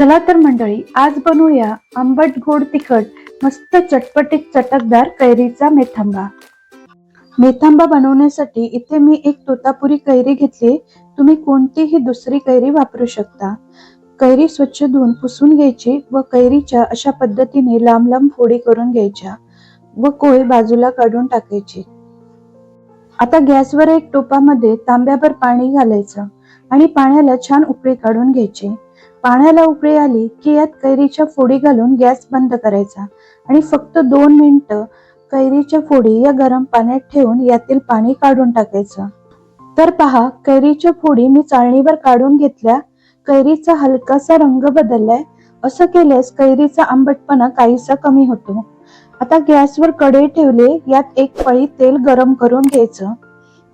चला तर मंडळी आज बनवूया आंबट गोड तिखट मस्त चटपटीत चटकदार कैरीचा मेथांबा. मेथांबा बनवण्यासाठी इथे मी एक तोतापुरी कैरी घेतली. तुम्ही कोणतीही दुसरी कैरी वापरू शकता. कैरी स्वच्छ धुवून पुसून घ्यायची व कैरीच्या अशा पद्धतीने लांब लांब फोडी करून घ्यायच्या व कोळी बाजूला काढून टाकायची. आता गॅसवर एक टोपामध्ये तांब्याभर पाणी घालायचं आणि पाण्याला छान उकळी काढून घ्यायची. पाण्याला उकळी आली की यात कैरीच्या फोडी घालून गॅस बंद करायचा आणि फक्त दोन मिनिटं कैरीच्या फोडी या गरम पाण्यात ठेवून यातील पाणी काढून टाकायचं. तर पहा कैरीच्या फोडी मी चाळणीवर काढून घेतल्या. कैरीचा हलकासा रंग बदललाय. असं केल्यास कैरीचा आंबटपणा काहीसा कमी होतो. आता गॅसवर कढई ठेवले यात एक पळी तेल गरम करून घ्यायचं.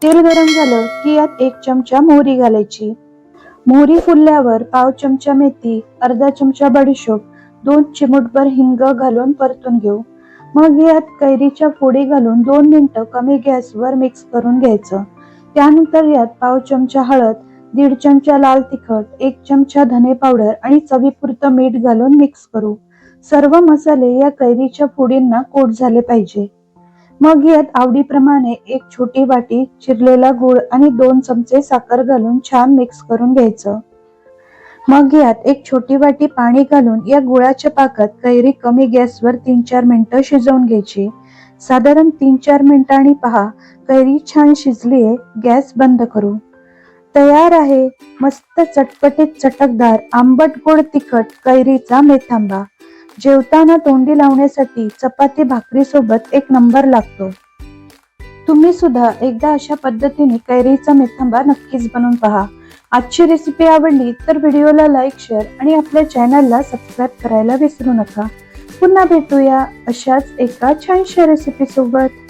तेल गरम झालं की यात एक चमचा मोहरी घालायची. मोहरी फुलल्यावर पाव चमचा मेथी अर्धा चमचा बडीशोप दोन चिमूटभर हिंग घालून परतून घेऊ. मग यात कैरीच्या फोडी घालून दोन मिनिटं कमी गॅसवर मिक्स करून घ्यायचं. त्यानंतर यात पाव चमचा हळद दीड चमचा लाल तिखट एक चमचा धने पावडर आणि चवीपुरतं मीठ घालून मिक्स करू. सर्व मसाले या कैरीच्या फोडींना कोट झाले पाहिजे. मग यात आवडीप्रमाणे एक छोटी वाटी चिरलेला गूळ आणि दोन चमचे साखर घालून छान मिक्स करून घ्यायचं. मग यात एक छोटी वाटी पाणी घालून या गुळाच्या पाकात कैरी कमी गॅसवर तीन चार मिनिटं शिजवून घ्यायची. साधारण तीन चार मिनिटांनी पहा कैरी छान शिजलीये गॅस बंद करू. तयार आहे मस्त चटपटीत चटकदार आंबट गोड तिखट कैरीचा मेथांबा. जेवताना तोंडी लावण्यासाठी चपाती भाकरी सोबत एक नंबर लागतो. तुम्ही सुद्धा एकदा अशा पद्धतीने कैरीचा मेथंबा नक्कीच बनवून पहा. आजची रेसिपी आवडली तर व्हिडिओला लाईक शेअर आणि आपल्या चॅनलला सबस्क्राईब करायला विसरू नका. पुन्हा भेटूया अशाच एका छानशा रेसिपी सोबत.